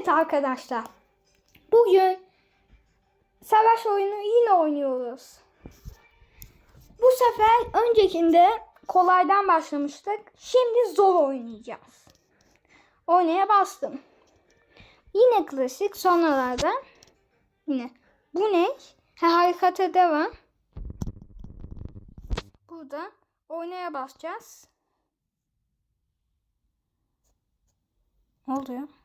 Evet arkadaşlar. Bugün savaş oyunu yine oynuyoruz. Bu sefer öncekinde kolaydan başlamıştık. Şimdi zor oynayacağız. Oynaya bastım. Yine klasik sonralarda yine. Bu ne? Ha, harekete devam. Burada oynaya basacağız. Ne oluyor?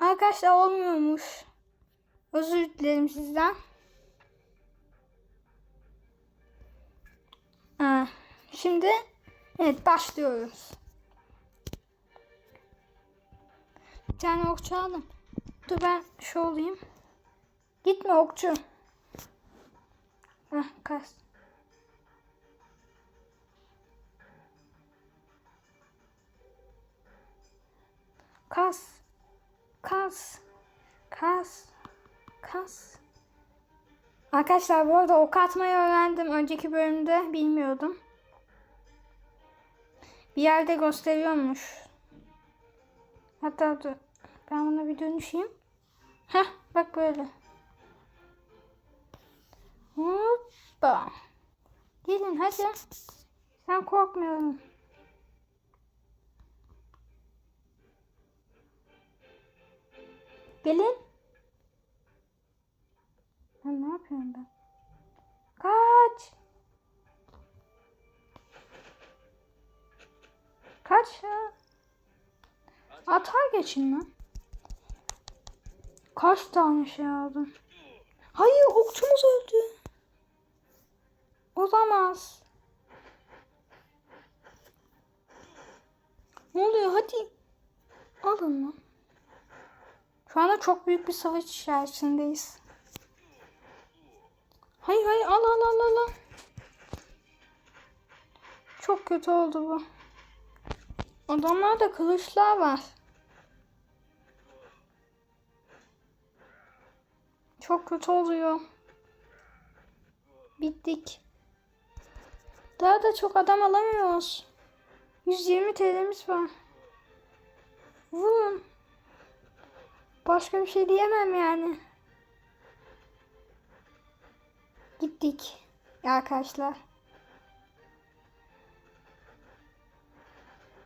Arkadaşlar olmuyormuş. Özür dilerim sizden. Şimdi evet başlıyoruz. Bir tane okçu aldım. Dur ben şu olayım. Gitme okçu. Hah kas. Kas. Kas. Kas. Kas. Arkadaşlar bu arada ok atmayı öğrendim. Önceki bölümde bilmiyordum. Bir yerde gösteriyormuş. Hatta dur. Ben buna bir dönüşeyim. Heh bak böyle. Hoppa. Gelin hadi. Sen korkmuyorum. Gelin. Ben ne yapıyorum ben? Kaç. Kaç ya. Atar geçin lan. Kaç tane şey aldım. Hayır okçumuz öldü. Olamaz. Ne oluyor hadi. Alın lan. Şu anda çok büyük bir savaş içerisindeyiz. Hayır hayır al al al al. Çok kötü oldu bu. Adamlarda kılıçlar var. Çok kötü oluyor. Bittik. Daha da çok adam alamıyoruz. 120 TL'miz var. Vurun. Başka bir şey diyemem yani. Gittik arkadaşlar.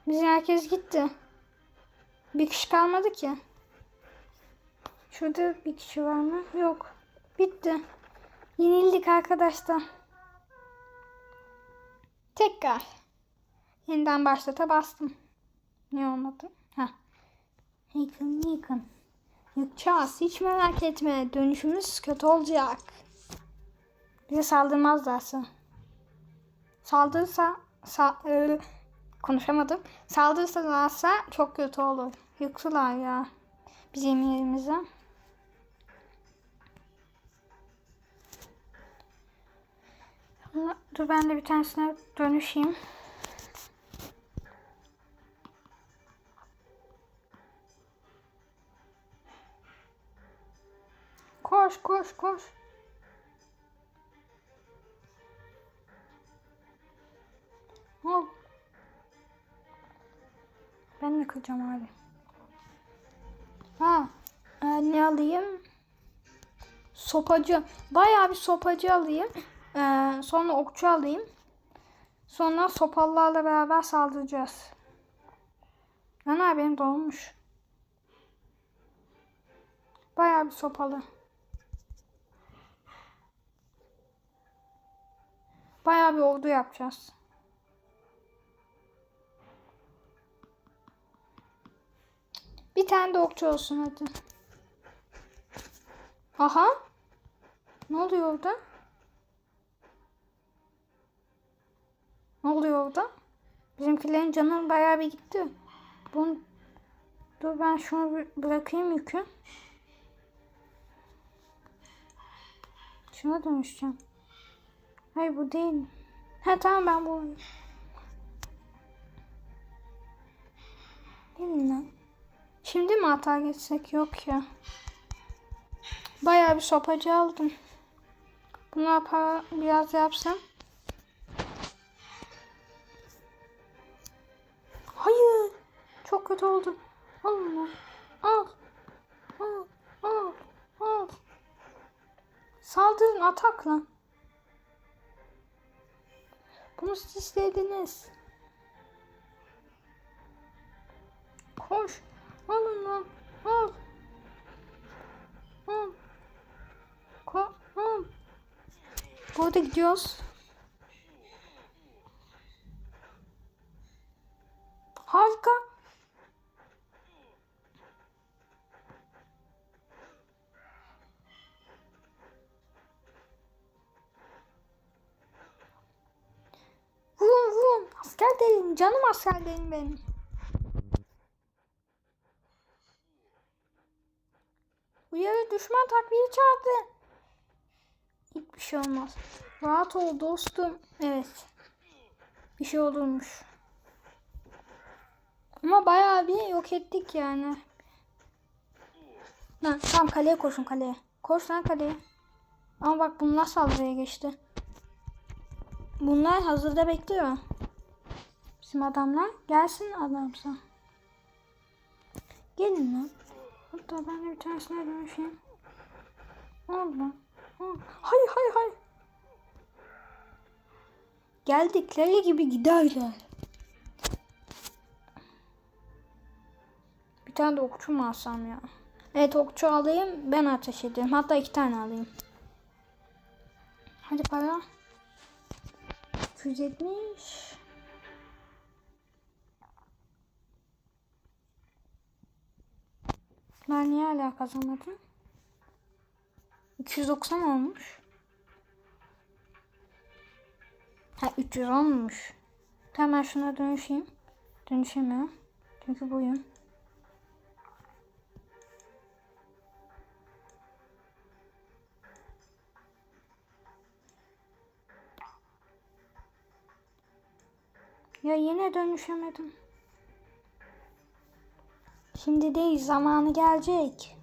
Bizim herkes gitti. Bir kişi kalmadı ki. Şurada bir kişi var mı? Yok. Bitti. Yenildik arkadaşlar. Tekrar. Yeniden başlata bastım. Ne olmadı? Ha. Yıkın yıkın. Yıkacağız. Hiç merak etme. Dönüşümüz kötü olacak. Bize saldırmazlarsa. Saldırırsa sa e, konuşamadım. Saldırırsa çok kötü olur. Yıktılar ya. Bizim yerimize. Dur ben de bir tanesine dönüşeyim. Koş koş koş. Al. Ben de kıracağım abi. Ha. e, ne alayım? Sopacı. Bayağı bir sopacı alayım. Ee, sonra okçu alayım. Sonra sopalılarla beraber saldıracağız. Ana benim dolmuş. Bayağı bir sopalı. Bayağı bir ordu yapacağız. Bir tane de okçu olsun hadi. Aha. Ne oluyor orada? Ne oluyor orada? Bizimkilerin canı bayağı bir gitti. Bunu... Dur ben şunu bırakayım yükü. Şuna dönüşeceğim. Hayır bu değil. Ha tamam ben bu. Gelin lan. Şimdi mi hata geçsek? Yok ya. Bayağı bir sopacı aldım. Bunu yapar, biraz yapsam. çok kötü oldum. Al onu. Al. Al. Al. Al. Saldırın atakla. Bunu siz istediniz. Koş. Alın lan. Al. Al. Ko al. Burada gidiyoruz. Harika. Askerlerim, canım askerlerim benim. Uyarı düşman takviye çağırdı. Hiçbir şey olmaz. Rahat ol dostum. Evet. Bir şey olurmuş. Ama bayağı bir yok ettik yani. Lan tamam kaleye koşun kaleye. Koş lan kaleye. Ama bak bunlar saldırıya geçti. Bunlar hazırda bekliyor. Bizim adamlar. Gelsin adamsa. Gelin lan. Hatta ben de bir tanesine dönüşeyim. Allah. Hayır hayır hayır. Geldikleri gibi giderler. Bir tane de okçu mu alsam ya? Evet okçu alayım ben ateş edeyim. Hatta iki tane alayım. Hadi para. 270. Ben niye hala kazanmadım? 290 olmuş. Ha 310 olmuş. Hemen şuna dönüşeyim. Dönüşemiyorum. Çünkü buyum. Ya yine dönüşemedim. Şimdi değil zamanı gelecek.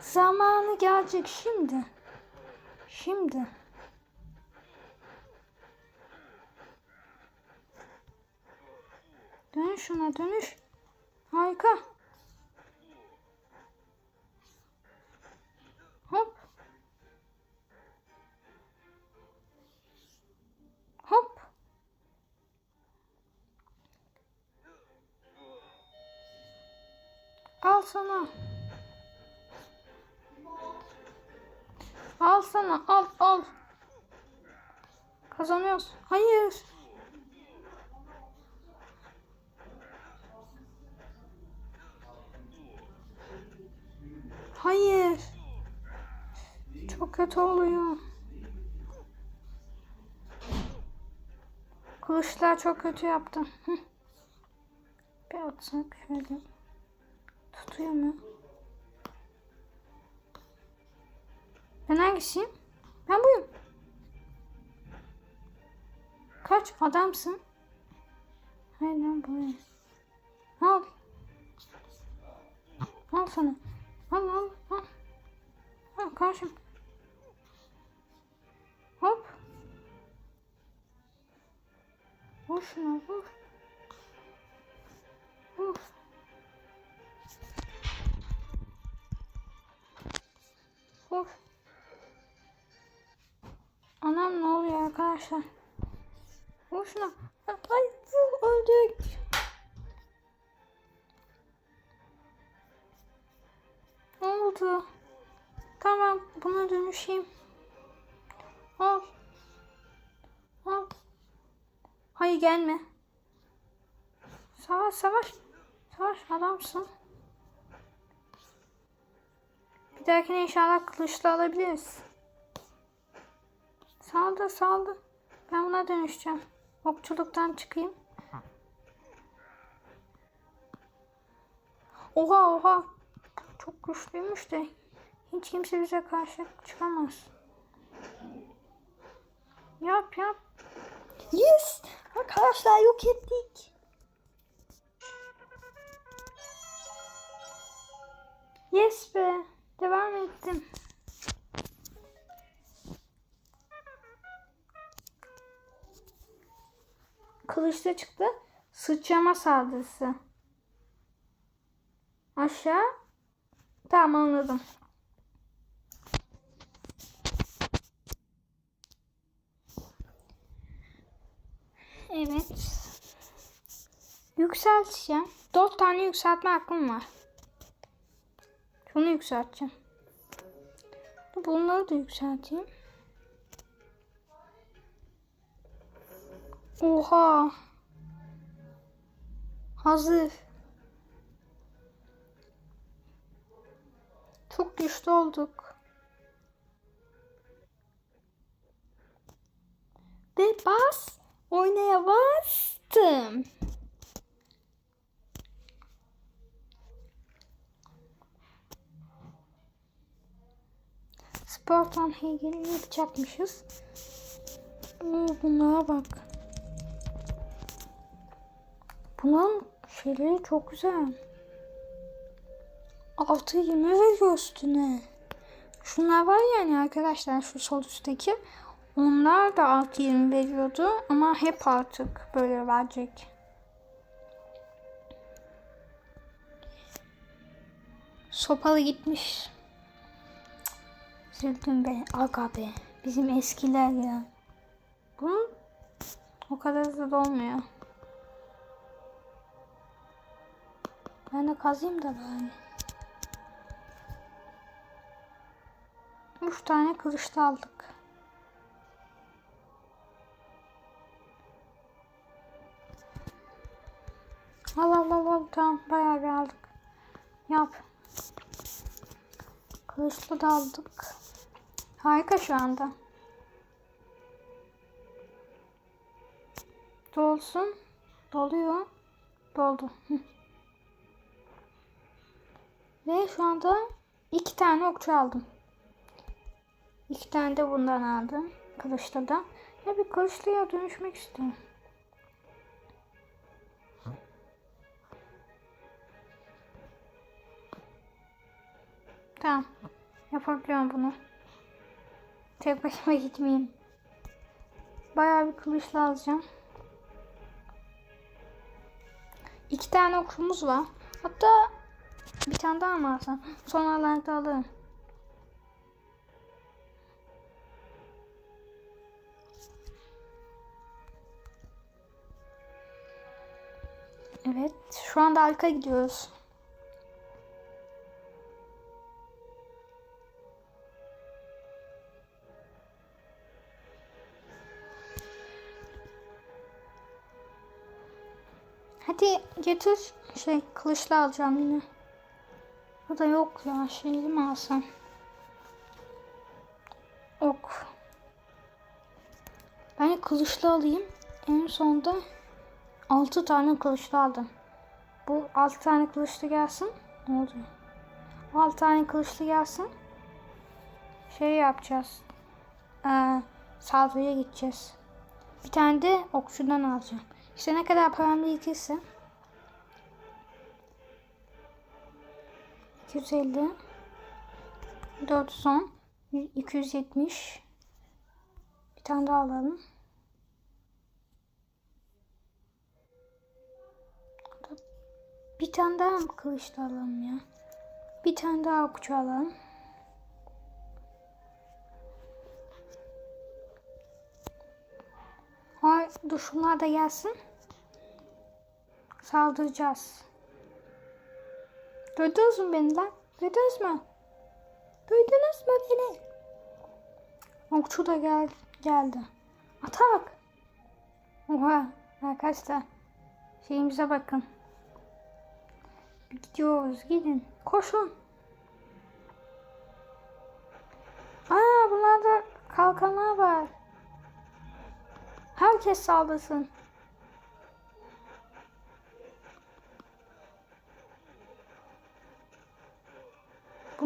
Zamanı gelecek şimdi. Şimdi. Dön şuna dönüş. Harika. Sana. Al sana al al. Kazanıyoruz. Hayır. Hayır. Çok kötü oluyor. Kılıçlar çok kötü yaptı. Hı. Bir atsak şöyle. Tutuyor mu? Ben hangisiyim? Ben buyum. Kaç adamsın? Hayır ben buyum. Al. Al sana. Al al al. Al karşım. Hop. Vur şuna. Vur. Arkadaşlar? Vur şuna. Ay öldük. Ne oldu? Tamam buna dönüşeyim. Al. Al. Hayır gelme. Savaş savaş. Savaş adamsın. Bir dahakine inşallah kılıçla alabiliriz. Saldı saldı. Ben buna dönüşeceğim. Okçuluktan çıkayım. Oha oha. Çok güçlüymüş de. Hiç kimse bize karşı çıkamaz. Yap yap. Yes! Arkadaşlar yok ettik. Yes be. Devam ettim. Kılıçta çıktı. Sıçrama saldırısı. Aşağı. Tamam anladım. Evet. Yükselteceğim. Dört tane yükseltme hakkım var. Şunu yükselteceğim. Bunları da yükselteyim. Oha. Hazır. Çok güçlü olduk. Ve bas. Oynaya bastım. Sportan heykelini yapacakmışız. Oo, bunlara bak. Bunun şeyleri çok güzel. Altı yirmi veriyor üstüne. Şunlar var yani arkadaşlar şu sol üstteki. Onlar da altı yirmi veriyordu ama hep artık böyle verecek. Sopalı gitmiş. Üzüldüm be. Aga be. Bizim eskiler ya. Bunun o kadar da olmuyor. Ben de kazayım da bari. Üç tane kılıçlı aldık. Al al al al tamam bayağı bir aldık. Yap. Kılıçlı da aldık. Harika şu anda. Dolsun. Doluyor. Doldu. Ve şu anda iki tane okçu aldım. İki tane de bundan aldım. Kılıçlı da. Ya bir kılıçlıya dönüşmek istiyorum. Tamam. Yapabiliyorum bunu. Tek başıma gitmeyeyim. Bayağı bir kılıçla alacağım. İki tane okumuz var. Hatta bir tane daha mı alsam? Son olarak alırım. Evet. Şu anda arka gidiyoruz. Hadi getir. Şey kılıçla alacağım yine. Bu da yok ya. Şeyli mi alsam? Ok. Ben kılıçlı alayım. En sonda 6 tane kılıçlı aldım. Bu 6 tane kılıçlı gelsin. Ne oluyor? 6 tane kılıçlı gelsin. Şey yapacağız. Ee, saldırıya gideceğiz. Bir tane de okçudan alacağım. İşte ne kadar param birikirse 250 410 270 bir tane daha alalım. Bir tane daha mı kılıçlı alalım ya? Bir tane daha okçu alalım. Ay, dur şunlar da gelsin. Saldıracağız. Duydunuz mu beni lan? Duydunuz mu? Duydunuz mu beni? Okçu da gel geldi. Atak. Oha arkadaşlar. Şeyimize bakın. Gidiyoruz gidin. Koşun. Aa bunlarda kalkanlar var. Herkes saldırsın.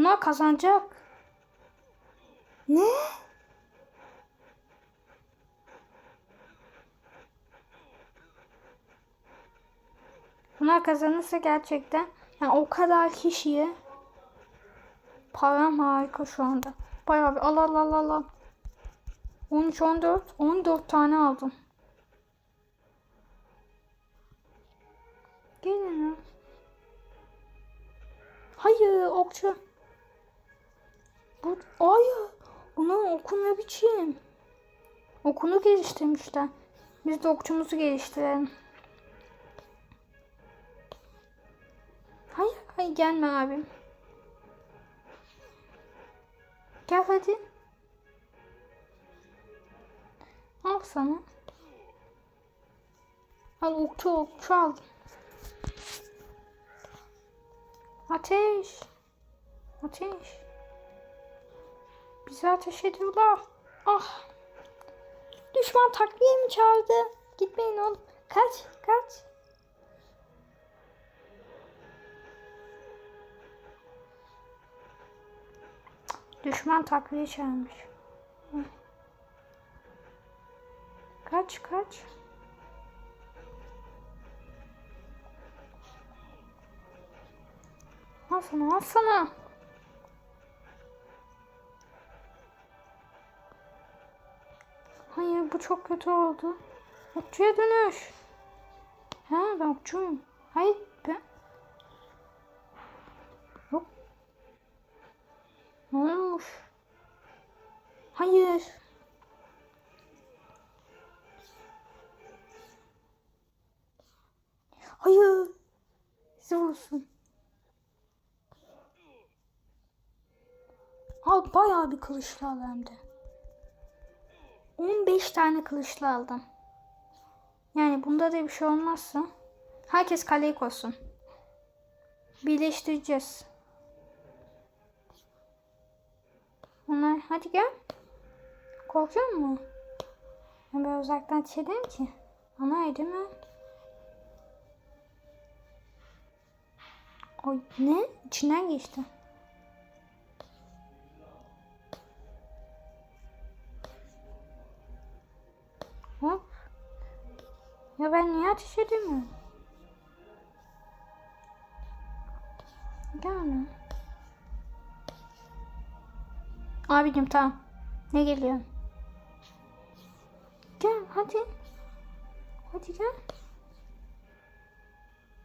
Bunlar kazanacak. Ne? Bunlar kazanırsa gerçekten yani o kadar kişiye param harika şu anda. Bayağı bir al al al al al. 13 14 14 tane aldım. Gelin ha. Hayır okçu. Bu hayır. Bunun oku ne biçim? Okunu geliştirmişler. Biz de okçumuzu geliştirelim. Hayır, hayır gelme abim. Gel hadi. Al sana. Al okçu okçu aldım. Ateş. Ateş. Bizi ateş ediyorlar. Ah. Düşman takviye mi çağırdı? Gitmeyin oğlum. Kaç, kaç. Düşman takviye çağırmış. Kaç, kaç. Al sana. Bu çok kötü oldu. Okçuya dönüş. Ha ben okçuyum. Hayır ben. Yok. Ne olmuş? Hayır. Hayır. Bizi vursun. Al bayağı bir kılıçlı al hem de. 15 tane kılıçlı aldım. Yani bunda da bir şey olmazsa herkes kaleyi koysun. Birleştireceğiz. Onlar hadi gel. Korkuyor mu? Ben uzaktan çekerim ki. Ama edemem. Oy ne? İçinden geçti. Ya ben niye ateş edemiyorum? Gelme. Abicim tamam. Ne geliyor? Gel hadi. Hadi gel.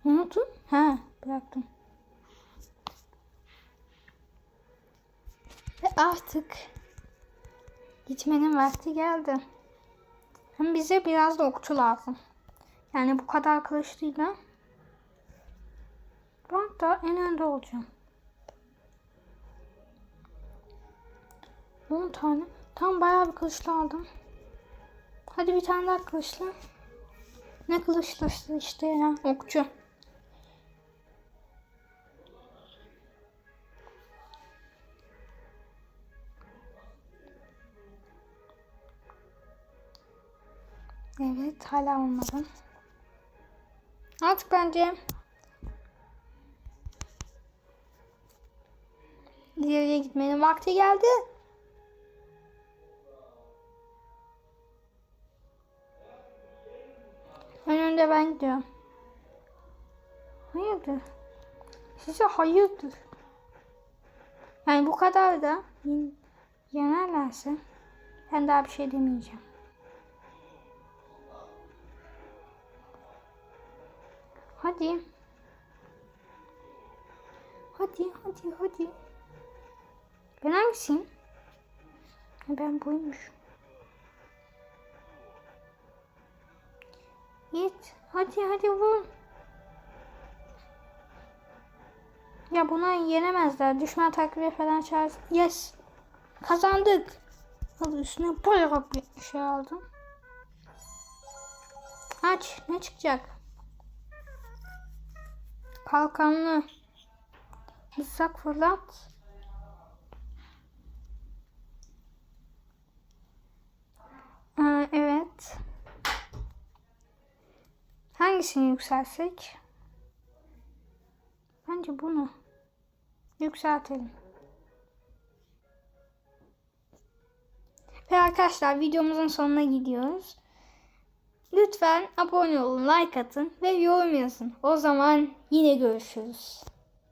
Unuttun? Ha bıraktım. Ve artık gitmenin vakti geldi. Hem bize biraz da okçu lazım. Yani bu kadar kılıçlıyla ben da en önde olacağım. 10 tane. Tam bayağı bir kılıçlı aldım. Hadi bir tane daha kılıçlı. Ne kılıçlısı işte ya okçu. Evet hala olmadı. Artık bence ileriye gitmenin vakti geldi. Önünde ben gidiyorum. Hayırdır? Size hayırdır? Yani bu kadar da yenerlerse ben daha bir şey demeyeceğim. Hadi. Hadi, hadi, hadi. Ben hangisiyim? Ben buymuş. Git. Hadi, hadi vur. Ya buna yenemezler. Düşman takviye falan çağır. Yes. Kazandık. Al üstüne bayağı bir şey aldım. Aç. Ne çıkacak? Kalkanlı. Mızrak fırlat. Aa, evet. Hangisini yükselsek? Bence bunu yükseltelim. Ve arkadaşlar videomuzun sonuna gidiyoruz. Lütfen abone olun, like atın ve yorum yazın. O zaman yine görüşürüz.